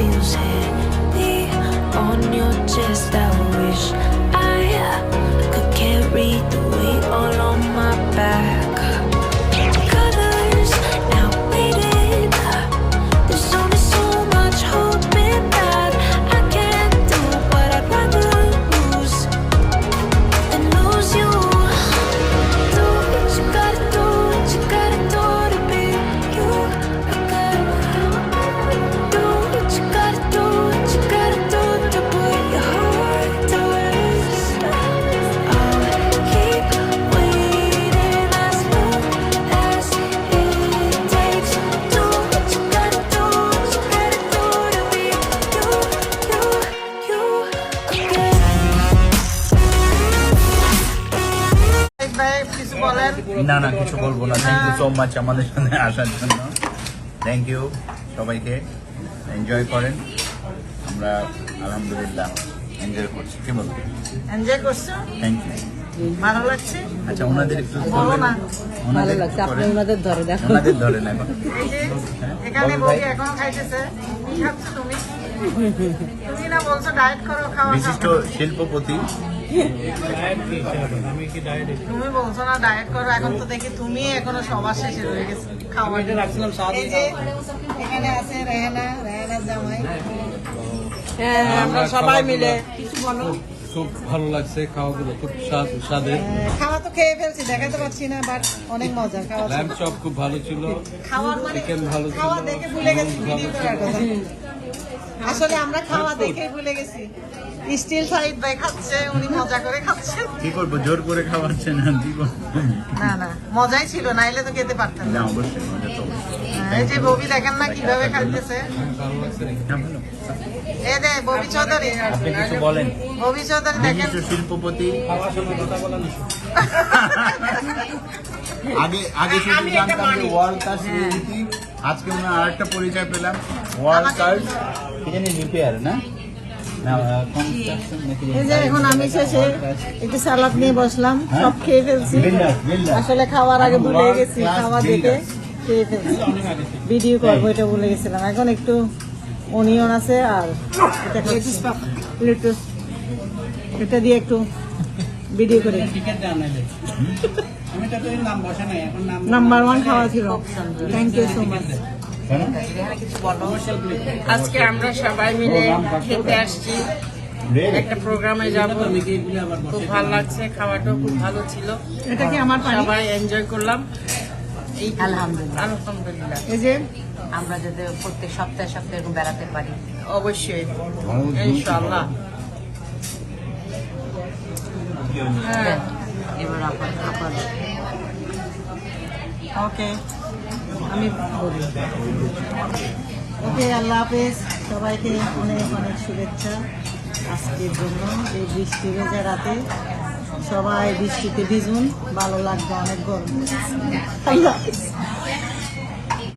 sfinse di ogni gesta না না কিছু বলব না। থ্যাংক ইউ সো মাচ আমাদের সাথে আসার জন্য। থ্যাংক ইউ সবাইকে। এনজয় করেন। আমরা আলহামদুলিল্লাহ এনজয় করছি। কি বলব? এনজয় করছ? থ্যাংক ইউ ভালো লাগছে? আচ্ছা ওনাদের একটু বলো ভালো ওনাদের লাগছে। আপনি ওনাদের ধরে দেখো। ওনাদের ধরেন এখন। এখানে বলো ভাই। খাইতেছে। কি খাচ্ছ তুমি? তুমি না বলছো ডায়েট করো খাওয়া বিশিষ্ট শিল্পপতি তুমি বলছো না ডায়েট করো এখন তো দেখি তুমি এখনও সবার শেষে রয়ে গেছো। খাওয়া এই যে এখানে আছে রেহানা রেহানার জামাই। হ্যাঁ আমরা সবাই মিলে। কিছু বলো। খুব ভালো লাগছে খাওয়াগুলো খুব স্বাদ স্বাদের। হ্যাঁ, খাওয়া তো খেয়ে ফেলছি দেখাতে পারছি না বাট অনেক মজা খাওয়া ল্যাম্প চপ খুব ভালো ছিল। খাওয়ার মানে চিকেন ভালো ছিল। খাওয়া দেখে ভুলে গেছি ভিডিও করার কথা। আসলে আমরা খাওয়া দেখে ভুলে গেছি। স্টিল সাইড ভাই খাচ্ছে উনি মজা করে খাচ্ছেন কি করব জোর করে খাওয়াচ্ছেন না না না মজাই ছিল নাইলে তো খেতে পারতেন না না অবশ্যই। অবশ্যই। এই যে ববি দেখেন না কীভাবে খাইতেছে। হ্যাঁ, ভালো। এই দে ববি চৌধুরী। কিছু বলেন। ববি চৌধুরী দেখেন। শিল্পপতি। আগে আগে শুধু আমি জানতাম যে ওয়ার্ল্ড কার শিল্পপতি আজকে আরেকটা পরিচয় পেলাম। ওয়ার্ল্ড আমাকে- কি? জানি রিপেয়ার না? না কনস্ট্রাকশন নাকি? এই যে এখন আমি শেষে একটু সালাদ নিয়ে বসলাম সব খেয়ে ফেলছি. আসলে খাওয়ার আগে ভুলে World গেছি class খাওয়া দেখে খেয়ে ফেলছি। ভিডিও করব এটা ভুলে গেছিলাম। এখন একটু অনিয়ন আছে আর এটা। লেটুস এটা দিয়ে একটু ভিডিও করে। নাম্বার ওয়ান খাওয়া ছিল। থ্যাংক ইউ সো মাচ আজকে আমরা সবাই মিলে খেতে আসছি। একটা প্রোগ্রামে যাব। খুব ভালো লাগছে খাওয়াটাও খুব ভালো ছিল। এটা কি আমার সবাই এনজয় করলাম। আলহামদুলিল্লাহ। আলহামদুলিল্লাহ। এই যে? আমরা যাতে প্রত্যেক সপ্তাহে সপ্তাহে এরকম বেড়াতে পারি। অবশ্যই। ইনশাআল্লাহ। হ্যাঁ। এবার আপার ওকে। আমি বলি। ওকে আল্লাহ হাফেজ। সবাইকে অনেক অনেক শুভেচ্ছা আজকের জন্য। এই বৃষ্টি ভেজা রাতে। সবাই বৃষ্টিতে ভিজুন ভালো লাগবে অনেক গরম। হাফেজ।